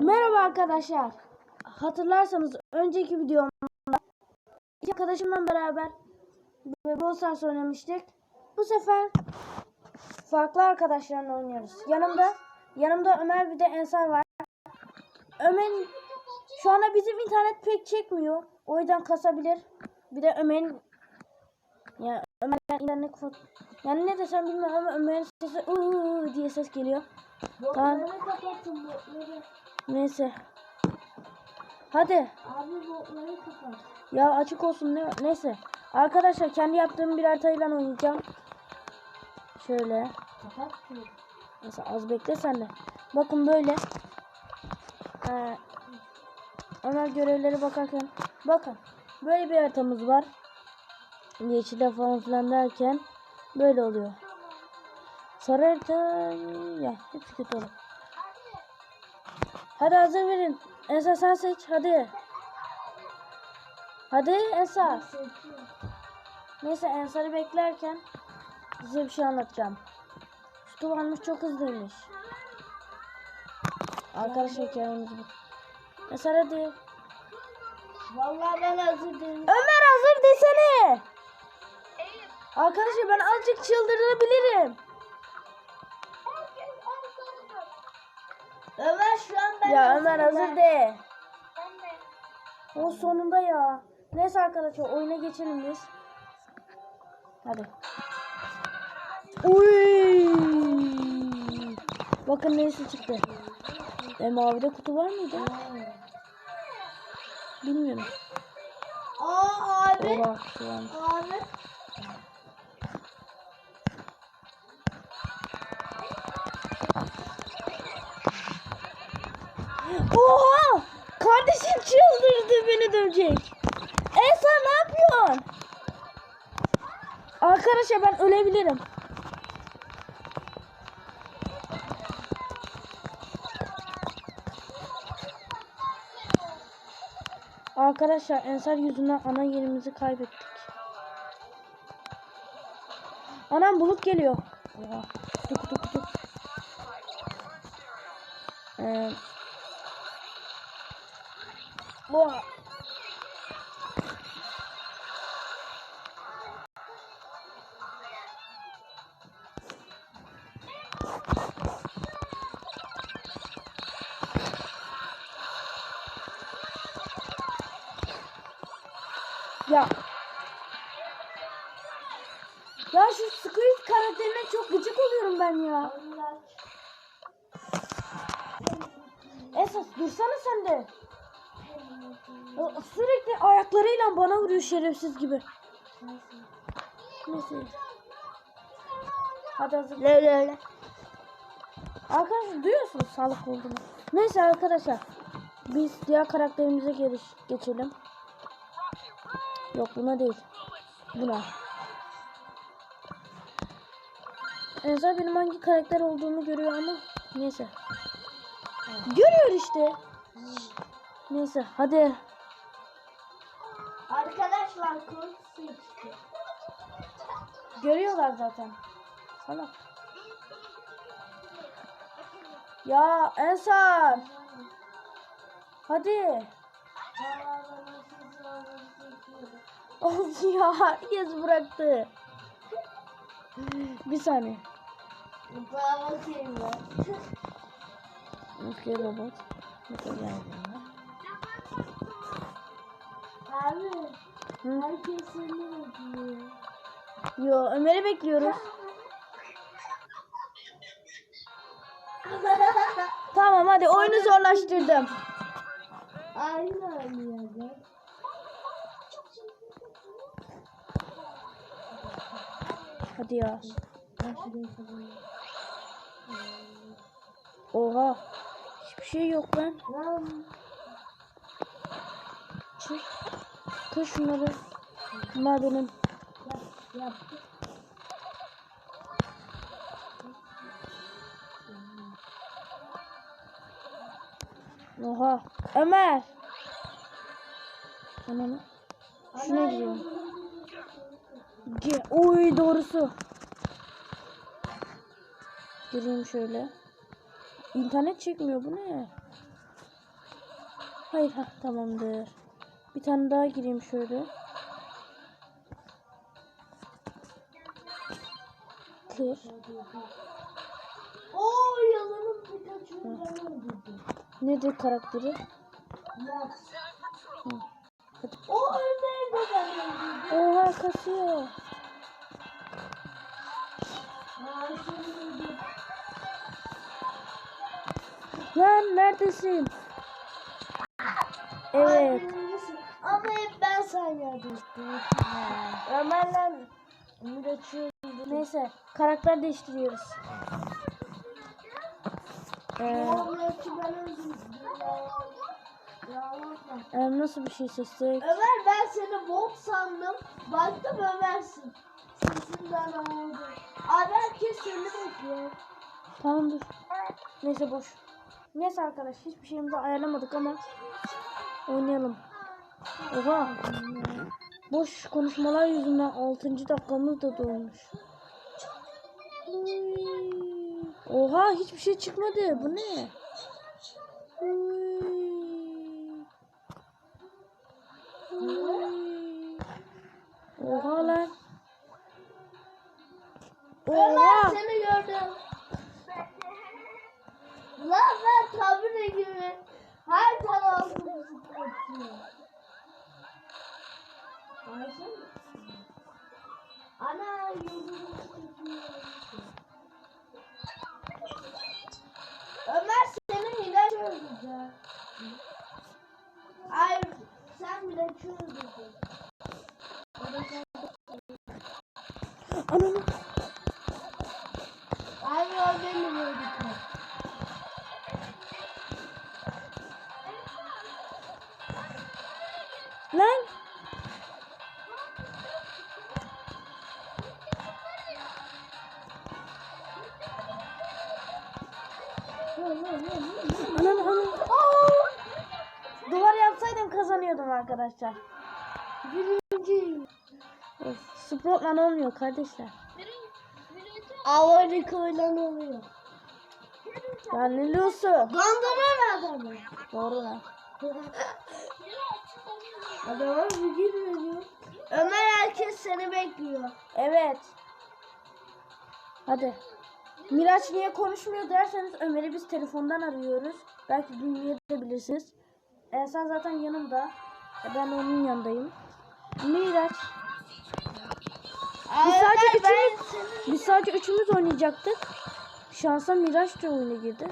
Merhaba arkadaşlar. Hatırlarsanız önceki videomda iki arkadaşımla beraber Brawl oynamıştık. Bu sefer farklı arkadaşlarla oynuyoruz. Yanımda yanımda Ömer bir de Ensar var. Ömer'in şu anda bizim internet pek çekmiyor. O yüzden kasabilir. Bir de Ömer'in ya Ömer'in internet yani ne desem bilmiyorum ama Ömer'in sesi ıı diye ses geliyor. Tamam. Botları kapattım botları. Neyse. Hadi. Abi botları kapat. Ya açık olsun ne neyse. Arkadaşlar kendi yaptığım bir haritayla oynayacağım. Şöyle. Kapat. Mesela az bekle sen de. Bakın böyle. Ee, Ömer görevleri bakarken. Bakın. Böyle bir haritamız var. Yeşile falan filan derken böyle oluyor. Sarı harita ya hepsi kötü olur. Hadi hazır verin. Ensar sen seç hadi. Hadi. Seçiyorum. Neyse Ensar'ı beklerken size bir şey anlatacağım. Şu duvarmış çok hızlıymış. Arkadaşlar hikayemiz bu. Ensar hadi. Vallahi ben hazır değilim. Ömer hazır desene. Arkadaşlar ben azıcık çıldırabilirim. Ömer şu an ben Ya Ömer hazır ben. de. O sonunda ya. Neyse arkadaşlar oyuna geçelim biz. Hadi. Uy! Bakın neyse çıktı. E mavide kutu var mıydı? Bilmiyorum. Aa abi. Oha. Abi. Oha! Kardeşim çıldırdı beni dövecek. Esa ne yapıyorsun? Arkadaşlar ben ölebilirim. Arkadaşlar Ensar yüzünden ana yerimizi kaybettik. Anam bulut geliyor. Oha. Kutu kutu kutu. Ee, Oha. Sürekli ayaklarıyla bana vuruyor şerefsiz gibi. Neyse. Hadi hazır. Le le le. Arkadaşlar duyuyorsunuz sağlık olduğunu. Neyse arkadaşlar. Biz diğer karakterimize geliş, geçelim. Yok buna değil. Buna. Enza benim hangi karakter olduğumu görüyor ama neyse. Görüyor işte. Neyse hadi. Kod seçti. Görüyorlar zaten. Salak. Ya Ensar. Hadi. Of ya herkes bıraktı. Bir saniye. Bana bakayım ben. Okey robot. Abi. Herkes seni bekliyor. Yo Ömer'i bekliyoruz. Tamam hadi oyunu zorlaştırdım. Aynı oynuyor. Hadi ya. Oha. Hiçbir şey yok. Lan. Çık. Kır şunları. Bunlar benim. Oha. Ömer. Ananı. Şuna gidiyorum. Ge Oy doğrusu. Gireyim şöyle. İnternet çekmiyor bu ne? Hayır ha tamamdır. Bir tane daha gireyim şöyle. Kır. Oo yalanın Pikachu'yu. Nedir karakteri? Max. O ben öldürdüm. Oha kasıyor. Lan neredesin? Evet. Ama hep ben sayardım. Ömer'le Miraç'ı Neyse karakter değiştiriyoruz. Ee, Muhammed'i ben öldürdüm. Ya yapma. e, nasıl bir şey seçsek? Ömer ben seni bot sandım. Baktım Ömer'sin. Sesinden oldu. Abi herkes seni bekliyor. Tamam dur. Neyse boş. Neyse arkadaş hiçbir şeyimizi ayarlamadık ama oynayalım. Oha. Boş konuşmalar yüzünden 6. dakikamız da dolmuş. Oha hiçbir şey çıkmadı. Bu ne? Oha lan. Oha. seni gördüm. Lan ben tabure gibi her tarafımı Ayşe Ana yüzümü zıplatıyor. Ömer seni ilaç öldürecek. Hayır sen bile öldüreceksin. Arkadaşlar. Birinciyim. Of, Sprout'la olmuyor kardeşler. Avanik oynanılıyor. Ya ne diyorsun? Dondurma adamı. Doğru lan. Adama bir girmiyor. Ömer herkes seni bekliyor. Evet. Hadi. Miraç niye konuşmuyor derseniz Ömer'i biz telefondan arıyoruz. Belki duymayabilirsiniz. E, sen zaten yanımda. Ben onun yanındayım. Miraç. Biz sadece üçümüz, biz sadece üçümüz oynayacaktık. Şansa Miraç da oyuna girdi.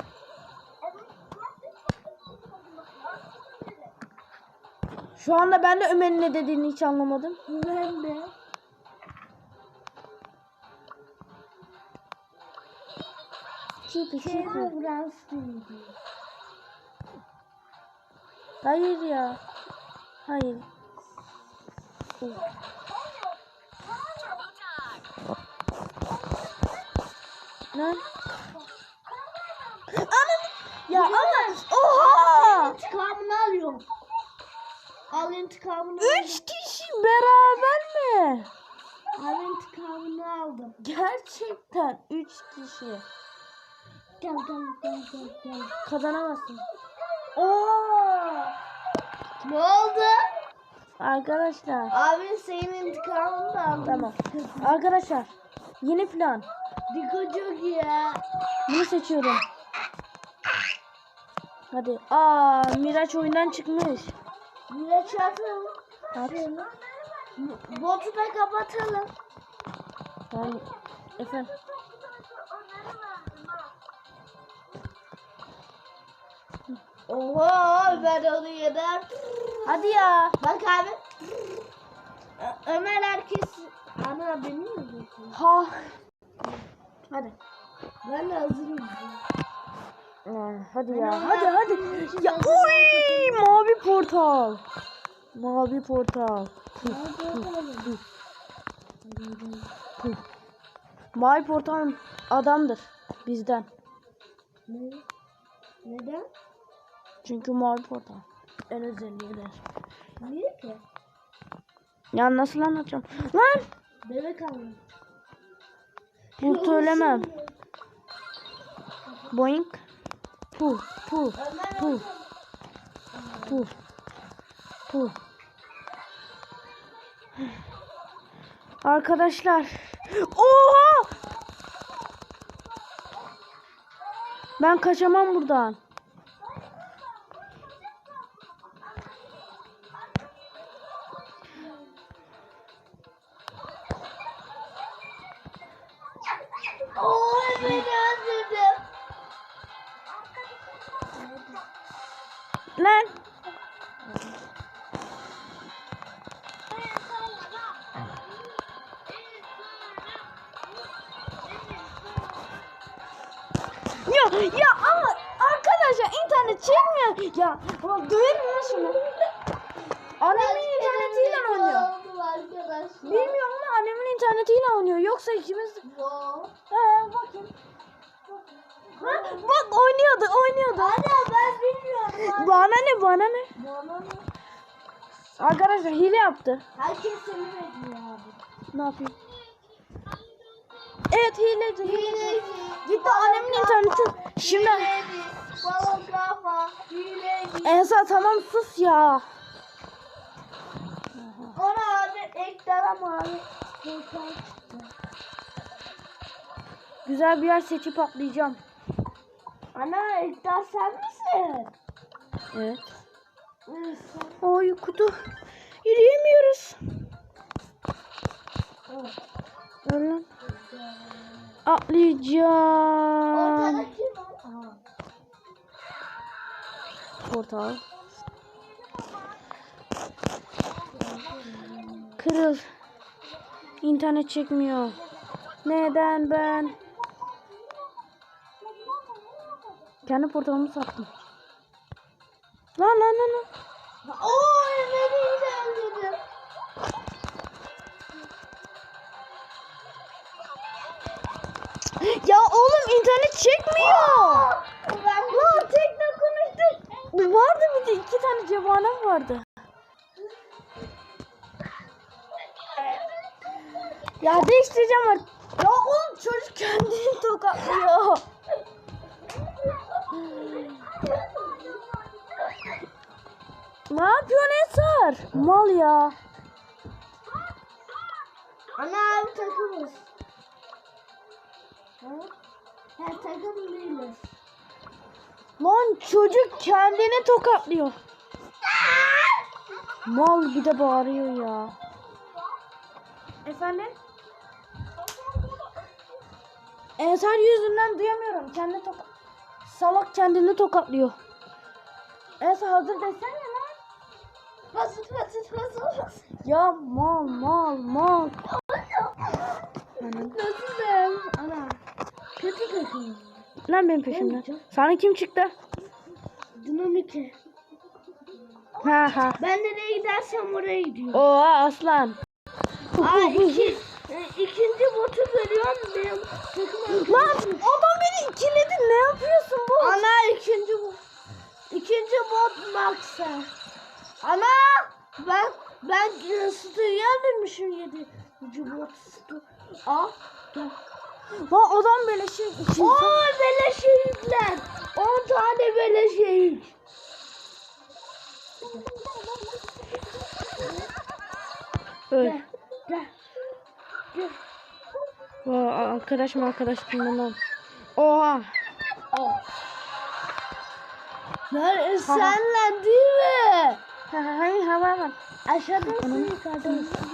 Şu anda ben de Ömer'in ne dediğini hiç anlamadım. Ben de. Biraz değildi. Hayır ya. Hayır. Lan. Anam. Ya ama. Oha. İntikamını alıyorum. Al intikamını aldım. Üç kişi beraber mi? Al intikamını aldım. Gerçekten üç kişi. Gel gel gel gel gel. Kazanamazsın. Oo. Ne oldu? Arkadaşlar. Abi senin intikamını da aldım. Tamam. Arkadaşlar. Yeni plan. Diko çok iyi ya. Bunu seçiyorum. Hadi. Aa, Miraç oyundan çıkmış. Yine çatalım. At. Botu da kapatalım. Yani, efendim. Oha ben onu yedim. Hadi ya. Bak abi. Ömer herkes... Ana beni mi öldürdün? Ha. Hadi. Ben de hazırım. Aa, hadi ya. Hadi hadi. Ya oy mavi portal. Mavi portal. Mavi portal adamdır bizden. Ne? Neden? Çünkü mavi portal. En özelliği der. Niye ki? Ya nasıl anlatacağım? Lan! Bebek aldım. Bu söylemem. Boink. Ömer puh. aldım. Puh. Puh. Arkadaşlar. Oha! Ben kaçamam buradan. Lan. Ya ya ama arkadaşlar internet çekmiyor. Ya bak döverim lan şunu. Annemin internetiyle oynuyor. Oldu arkadaşlar. Bilmiyorum ama annemin internetiyle oynuyor. Yoksa ikimiz... Wow. Ee, bakayım. Ha, bak oynuyordu, oynuyordu. Ana ben bilmiyorum. Bana ne, bana ne? Bana ne? Arkadaşlar hile yaptı. Herkes seni bekliyor abi. Ne yapayım? Evet hileci. Hileci. Gitti annemin interneti. Şimdi Hileci. Balon kafa. Hileci. Ensa tamam sus ya. Ona abi. Volkan çıktı. Güzel bir yer seçip atlayacağım. Ana ekler sen misin? Evet. Oy kutu. Yürüyemiyoruz. Öyle. Atlayacağım. Portal. Kırıl. İnternet çekmiyor. Neden ben? Kendi portalımı sattım. Lan lan lan lan. Oo beni yine öldürdü. Ya oğlum internet çekmiyor. Ben Lan tekne konuştuk. Vardı bir de iki tane cevanem vardı. Ya değiştireceğim artık. Ya oğlum çocuk kendini tokatlıyor. Ne yapıyorsun Eser? Mal ya. Ana abi takımız. Ha? Ha takım değiliz. Lan çocuk kendini tokatlıyor. Mal bir de bağırıyor ya. Efendim? Eser yüzünden duyamıyorum. Kendi toka... Salak kendini tokatlıyor. Eser hazır desene basın basın basın. Ya mal mal mal. Anam. Nasılım? Ana. Kötü takım. Lan benim peşimden. Sana kim çıktı? Dinamik. Ha ha. Ben nereye gidersem oraya gidiyor. Oha aslan. Aa iki, e, ikinci botu görüyorum benim takım Lan adam beni ikiledi. Ne yapıyorsun bu? Ana ikinci bot. İkinci bot Max'a. Ana ben ben Stu'yu yendirmişim yedi. Stu. Aa gel. Lan adam böyle şey için. Oo beleş şehitler. 10 tane beleş şehit. Öl. Gel. Gel. Vay, arkadaş mı arkadaş bilmem. Oha. Nerede senle değil mi? Ha ha ha ha var. Aşağıda mısın yukarıda mısın?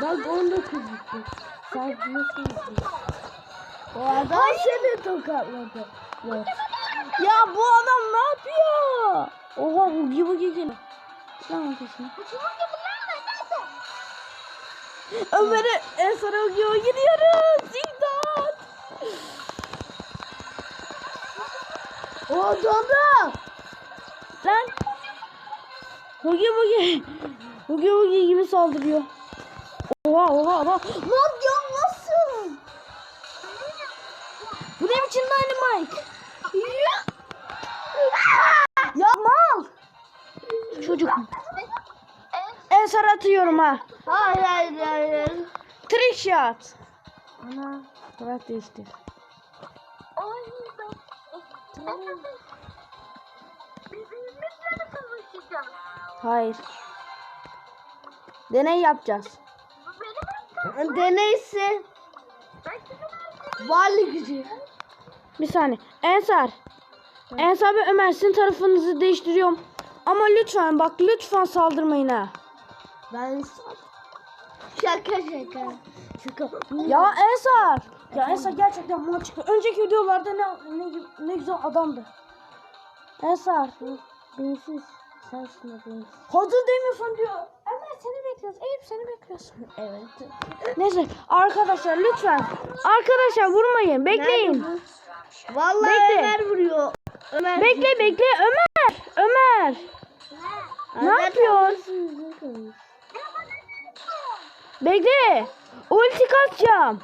Bak 19 gitti. Sen nasıl O adam seni tokatladı. Yok. Ya bu adam ne yapıyor? Oha hugi bugi geliyor. Lan arkasına. Ömer'e en sonra hugi bugi gidiyoruz. O adam. Lan. Hugi bugi. Hugi bugi gibi saldırıyor. Oha oha oha. Lan ya nasıl? Bu ne biçim dynamite? Ya mal. Çocuk. Ensar atıyorum ha. Hayır hayır hayır. Trick shot. Ana. Bırak değiştir. Birbirimizle mi savaşacağız? Hayır. Deney yapacağız. Deneyse varlık gücü. Bir saniye. Ensar. Ensar ve Ömer sizin tarafınızı değiştiriyorum. Ama lütfen bak lütfen saldırmayın ha. Ben şaka şaka. Şaka. Ya Ensar. Ya Ensar gerçekten mantıklı. Önceki videolarda ne, ne, ne güzel adamdı. Ensar. Bensiz. Sensin o bensiz. Hazır demiyorsun diyor. Ömer seni bekliyoruz. Eyüp seni bekliyoruz. Evet. Neyse arkadaşlar lütfen. Arkadaşlar vurmayın. Bekleyin. Vallahi Bekle. Ömer vuruyor. Ömer. Bekle bekle Ömer. Ömer. Ne yapıyorsun? Bekle. Ulti kaçacağım.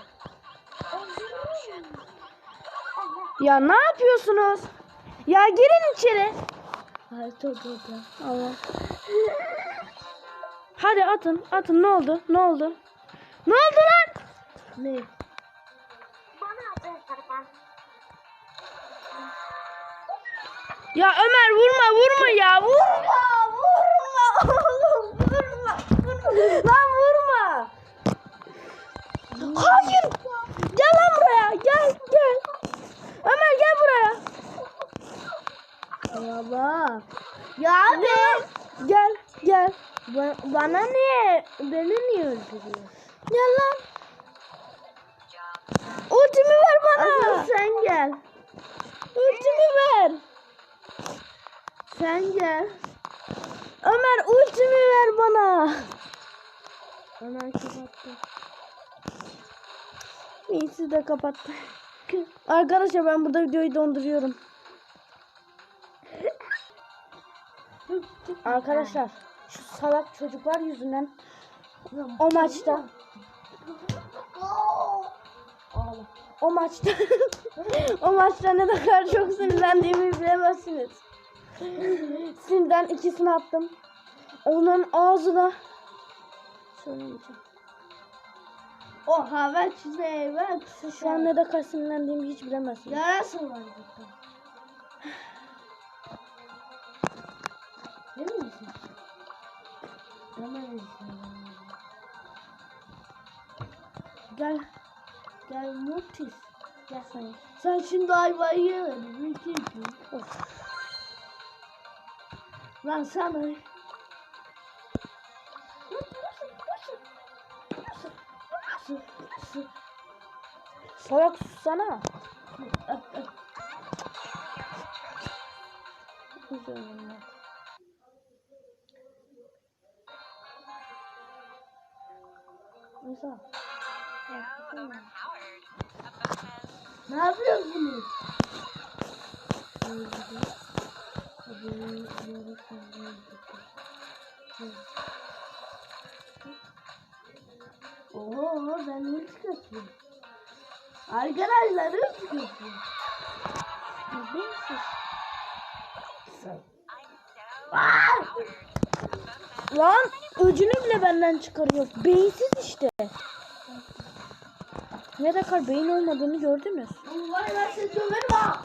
Ya ne yapıyorsunuz? Ya girin içeri. Hayır topu Allah. Hadi atın. Atın. Ne oldu? Ne oldu? Ne oldu lan? Ne? Ya Ömer vurma vurma ya. Vurma. Vurma oğlum vurma. Vurma. Lan vurma. Hayır. Gel lan buraya. Gel buraya. Baba. Ya abi. Gel gel. Ba- bana niye? Beni niye öldürüyor? Gel lan. Ultimi ver bana. Asıl sen gel. Ultimi ver. Sen gel. Ömer ultimi ver bana. Ömer kapattı. İyisi de kapattı. Arkadaşlar ben burada videoyu donduruyorum. Arkadaşlar şu salak çocuklar yüzünden o maçta o maçta o maçta ne kadar çok sinirlendiğimi bilemezsiniz. Sinirden ikisini attım. Onların ağzına söylemeyeceğim. Oha ben size ben Şu an ne kadar sinirlendiğimi hiç bilemezsiniz. Yarası var burada. Değil misin? Ömer Gel. Gel Mutis. Gel sen. Sen şimdi ayvayı yemedin. Of. Lan sana. Salak sussana. Nisa. Ne yapıyorsunuz? Oo ben ulti kasıyorum. Arkadaşlar ulti. Beyinsiz. Sen. Lan öcünü bile benden çıkarıyor. Beyinsiz işte. Ne kadar beyin olmadığını gördünüz. Vay ben seni döverim ha.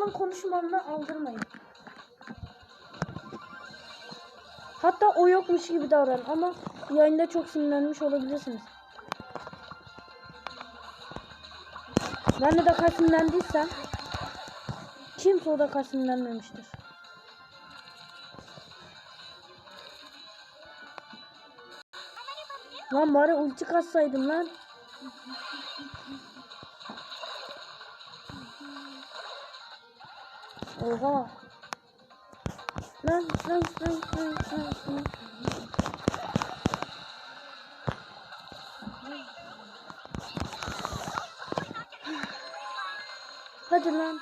Malın konuşmalarını aldırmayın. Hatta o yokmuş gibi davran ama yayında çok sinirlenmiş olabilirsiniz. Ben de kadar sinirlendiysem kimse o da kadar sinirlenmemiştir. Lan bari ulti katsaydım lan. 我靠！那那那那那那，快点来！